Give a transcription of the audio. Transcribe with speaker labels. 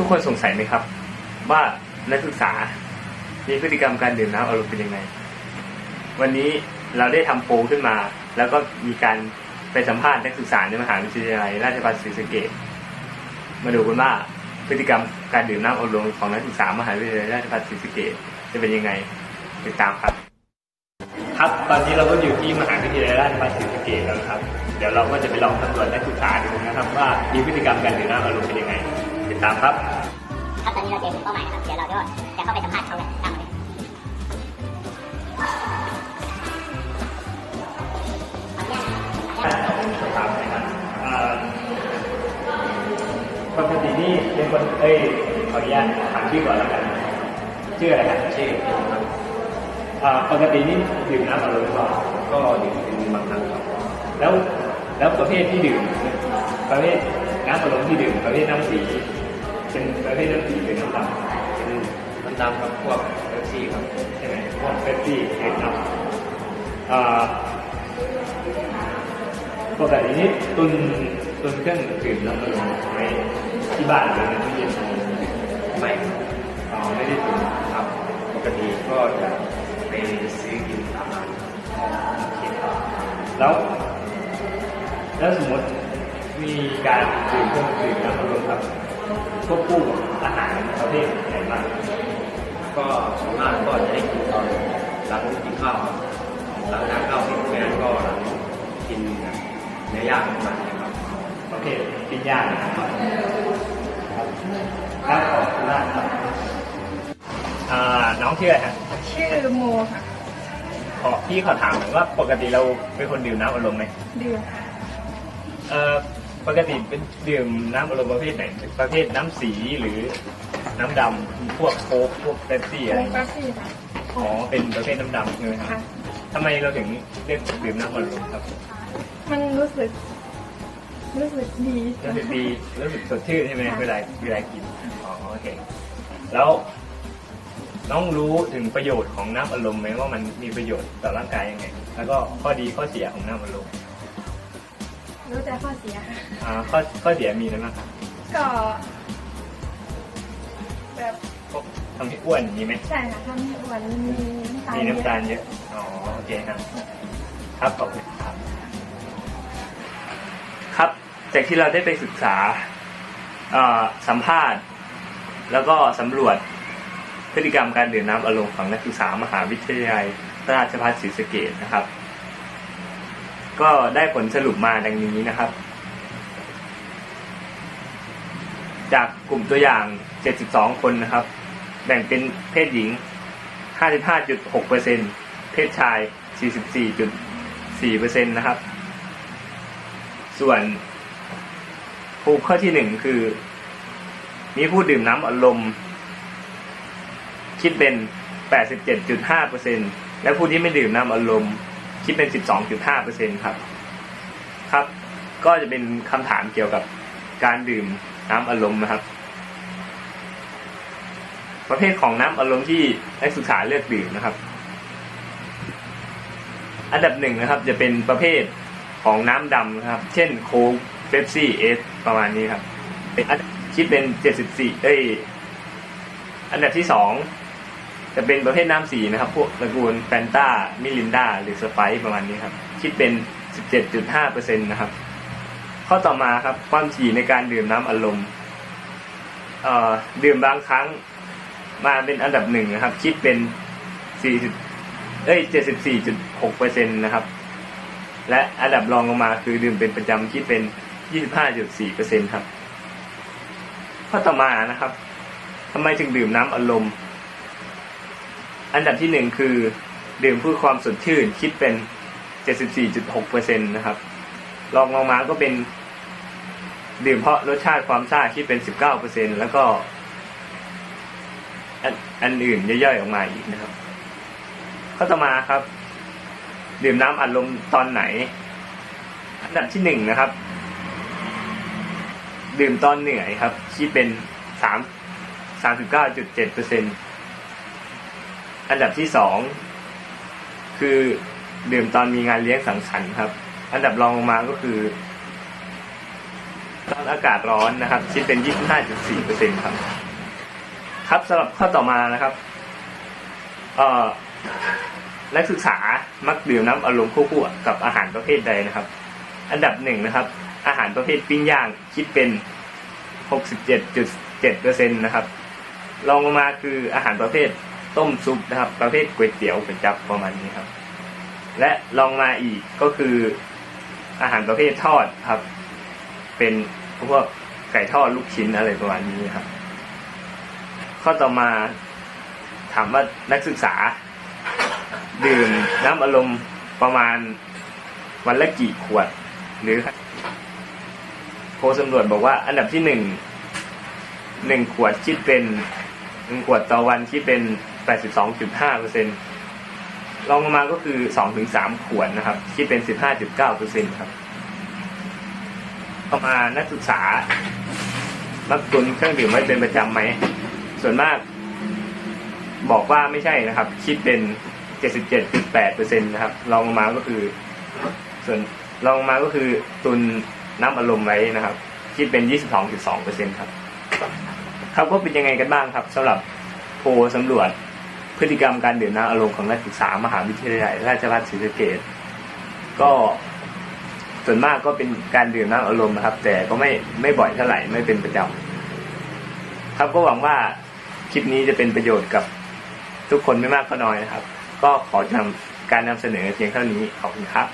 Speaker 1: ทุกคนสงสัยไหมครับ ว่านักศึกษา มีพฤติกรรมการดื่มน้ำอารมณ์เป็นยังไง วันนี้เราได้ทำโพลขึ้นมา แล้วก็มีการไปสัมภาษณ์นักศึกษาในมหาวิทยาลัยราชภัฏศรีสะเกษมาดูกันว่าพฤติกรรมการดื่มน้ำอารมณ์ของนักศึกษามหาวิทยาลัยราชภัฏศรีสะเกษจะเป็นยังไงติดตามครับ ครับตอนนี้เราก็อยู่ที่มหาวิทยาลัยราชภัฏศรีสะเกษแล้วครับ เดี๋ยวเราก็จะไปลองสำรวจนักศึกษาดูนะครับว่ามีพฤติกรรมการดื่มน้ำอารมณ์เป็นยังไงติดตามครับ
Speaker 2: ครับตอนนี้เราเจอถึงเป้าหมายนะครับ เดี๋ยวเราก็จะเข้าไปสัมภาษณ์เขาเลยตามมาเลย
Speaker 1: ถามน่อยครับปกตินี่เป็นคนเอ้ยขออนุญาตถามชื่อก่อนแล้วกันชื่ออะไรครับชื่อครับปกตินี่ดื่มน้ำอารมณ์หรือเปล่
Speaker 3: ก็ดื่มเป็นบางครั้งครับ
Speaker 1: แล้วแล้วประเภทที่ดื่มประเภทน้ำอารมณ์ที่ดื่มประเภทน้ำสี เป็นประเภทน้ำสีหรือน้ำดำ
Speaker 3: เป็นน้ำดำกับพวกเอฟซีครับ
Speaker 1: ใช่ไหมพวกเฟปซี่เอ็กซ์ครับอ่าปกตินี่ตุนตุนเครื่องดื่มน้ำอารมณ์ไว้ที่บ้านหรือในตู้เย็น
Speaker 3: ไม่ครับ
Speaker 1: อ๋อไม่ได้ตุน
Speaker 3: ครับปกติก็จะไปซื้อกินตามร้านครับ
Speaker 1: โอเคครับแล้วแล้วสมมติมีการดื่มเครื่องดื่มน้ำอารมณ์ครับ ควบคู่กับอาหารประเภทไหนบ้าง
Speaker 3: ก็ส่วนมากก็จะได้กินตอนหลังกินข้าวหลังทานข้าวเสร็จไม่งั้นก็หลังกินเนื้อย่างประมาณนี้ครับ
Speaker 1: ประเภทปิ้งย่างนะครับครับขอบคุณมากครับอ่าน้องชื่ออะไรฮะ
Speaker 4: ชื่อโมค่ะ
Speaker 1: ขอพี่ขอถามหน่อยว่าปกติเราเป็นคนดื่มน้ำอารมณ์ไหม
Speaker 4: ดื่มค่ะ
Speaker 1: เอ่อ ปกติเป็นดื่มน้ำอารมณ์ประเภทไหน ประเภทน้ำสีหรือน้ำดำพวกโค้กพวกเป๊ปซี่
Speaker 4: ว
Speaker 1: อะไร
Speaker 4: งกาแฟค่ะ
Speaker 1: อ๋อเป็นประเภทน้ำดำใช่ไหมครับ
Speaker 4: ค่ะ
Speaker 1: ทำไมเราถึงเลือกดื่มน้ำอารมณ์ครับ
Speaker 4: มันรู้สึก รู้สึกดี
Speaker 1: รู้สึกดีรู้สึกสดชื่นใช่ไหม
Speaker 4: ค่ะ
Speaker 1: เวลาเวลากินอ๋อโอเคแล้วน้องรู้ถึงประโยชน์ของน้ำอารมณ์ไหมว่ามันมีประโยชน์ต่อร่างกายยังไง แล้วก็ข้อดีข้อเสียของน้ำอารมณ์
Speaker 4: รู้แต่ข้อเสียค่ะ
Speaker 1: อ่าข้อข้อเสียมีอะไรบ้างครับ
Speaker 4: ก็แบบ
Speaker 1: พวกทำให้อ้วนอย่างนี้ไหม
Speaker 4: ใช่ค่ะทำให้อ้วนมีน้ำตาล
Speaker 1: มี
Speaker 4: เย
Speaker 1: น้ำตา
Speaker 4: อะ
Speaker 1: ลเยอะอ๋อโอเคครับ ครับขอบคุณครับ ครับจากที่เราได้ไปศึกษาเอ่อสัมภาษณ์ แล้วก็สำรวจพฤติกรรมการดื่มน้ำอารมณ์ของนักศึกษามหาวิทยาลัยราชภัฏศรีสะเกษนะครับ ก็ได้ผลสรุปมาดังนี้นะครับ จากกลุ่มตัวอย่าง 72 คนนะครับ แบ่งเป็นเพศหญิง 55.6%เพศชาย 44.4%นะครับ ส่วนภูมิข้อที่หนึ่งคือ มีผู้ดื่มน้ำอารมณ์ คิดเป็น 87.5%และผู้ที่ไม่ดื่มน้ำอารมณ์ คิดเป็น 12.5%ครับ ครับ ก็จะเป็นคำถามเกี่ยวกับการดื่มน้ำอารมณ์นะครับ ประเภทของน้ำอารมณ์ที่นักศึกษาเลือกดื่มนะครับ อันดับหนึ่งนะครับ จะเป็นประเภทของน้ำดำนะครับ เช่นโค้กเบปซี่เอสประมาณนี้ครับคิดเป็น 74 เอ้ย อันดับที่สอง จะเป็นประเภทน้ำสีนะครับ พวกตระกูลแฟนตามิลินดาหรือสไปซ์ประมาณนี้ครับ คิดเป็น 17.5%นะครับ ข้อต่อมาครับ ความถี่ในการดื่มน้ำอารมณ์เออดื่มบางครั้งมาเป็นอันดับหนึ่งนะครับ คิดเป็น 40 เอ้ย 74.6เปอร์เซ็นต์นะครับ และอันดับรองลงมาคือดื่มเป็นประจำคิดเป็น 25.4เปอร์เซ็นต์ครับ ข้อต่อมานะครับทำไมถึงดื่มน้ำอารมณ์ อันดับที่หนึ่งคือดื่มเพื่อความสดชื่นคิดเป็น 74.6เปอร์เซ็นต์นะครับรองลงมาก็เป็น ดื่มเพราะรสชาติความซ่าคิดเป็น 19เปอร์เซ็นต์แล้วก็อันอันอื่นย่อยๆออกมาอีกนะครับ ข้อต่อมาครับ ดื่มน้ำอัดลมตอนไหน อันดับที่หนึ่งนะครับ ดื่มตอนเหนื่อยครับคิดเป็นสามสามสิบเก้าจุดเจ็ดเปอร์เซ็น อันดับที่สองคือดื่มตอนมีงานเลี้ยงสังสรรค์ครับ อันดับรองลงมาก็คือ ตอนอากาศร้อนนะครับคิดเป็น 25.4%ครับ ครับสำหรับข้อต่อมานะครับ เอ่อนักศึกษามักดื่มน้ำอารมณ์คู่ๆกับอาหารประเภทใดนะครับ อันดับหนึ่งนะครับ อาหารประเภทปิ้งย่างคิดเป็น 67.7%นะครับรองลงมาคืออาหารประเภท ต้มซุปนะครับ ประเภทก๋วยเตี๋ยวก๋วยจับประมาณนี้ครับ และลองมาอีกก็คืออาหารประเภททอดครับ เป็นพวกไก่ทอดลูกชิ้นอะไรประมาณนี้ครับ ข้อต่อมาถามว่านักศึกษา ดื่มน้ำอารมณ์ประมาณวันละกี่ขวด หรือโพลสำรวจบอกว่า อันดับที่หนึ่งหนึ่งขวดคิดเป็นหนึ่งขวดต่อวันคิดเป็น แปดสิบสองจุดห้าเรองลงมาก็คือสองถึงสามขวดนะครับคิดเป็นสิบห้าจุดเก้าเปอร์เซ็นครับต่อมานักศึกษามักตุนเครื่องดื่มไว้เป็นประจำไหม ส่วนมาก บอกว่าไม่ใช่นะครับ คิดเป็น 77.8%นะครับรองลงมาก็คือ ส่วนรองลงมาก็คือตุนน้ำอารมณ์ไว้นะครับ คิดเป็น 22.2%ครับครับก็เป็นยังไงกันบ้างครับสำหรับโพลสำรวจ พฤติกรรมการดื่มน้ำอารมณ์ของนักศึกษามหาวิทยาลัยราชภัฏศรีสะเกดก็ส่วนมากก็เป็นการดื่มน้ำอารมณ์นะครับ แต่ก็ไม่ไม่บ่อยเท่าไหร่ไม่เป็นประจำครับก็หวังว่าคลิปนี้จะเป็นประโยชน์กับทุกคนไม่มากก็น้อยนะครับ ก็ขอทำการนำเสนอเพียงเท่านี้ขอบคุณครับ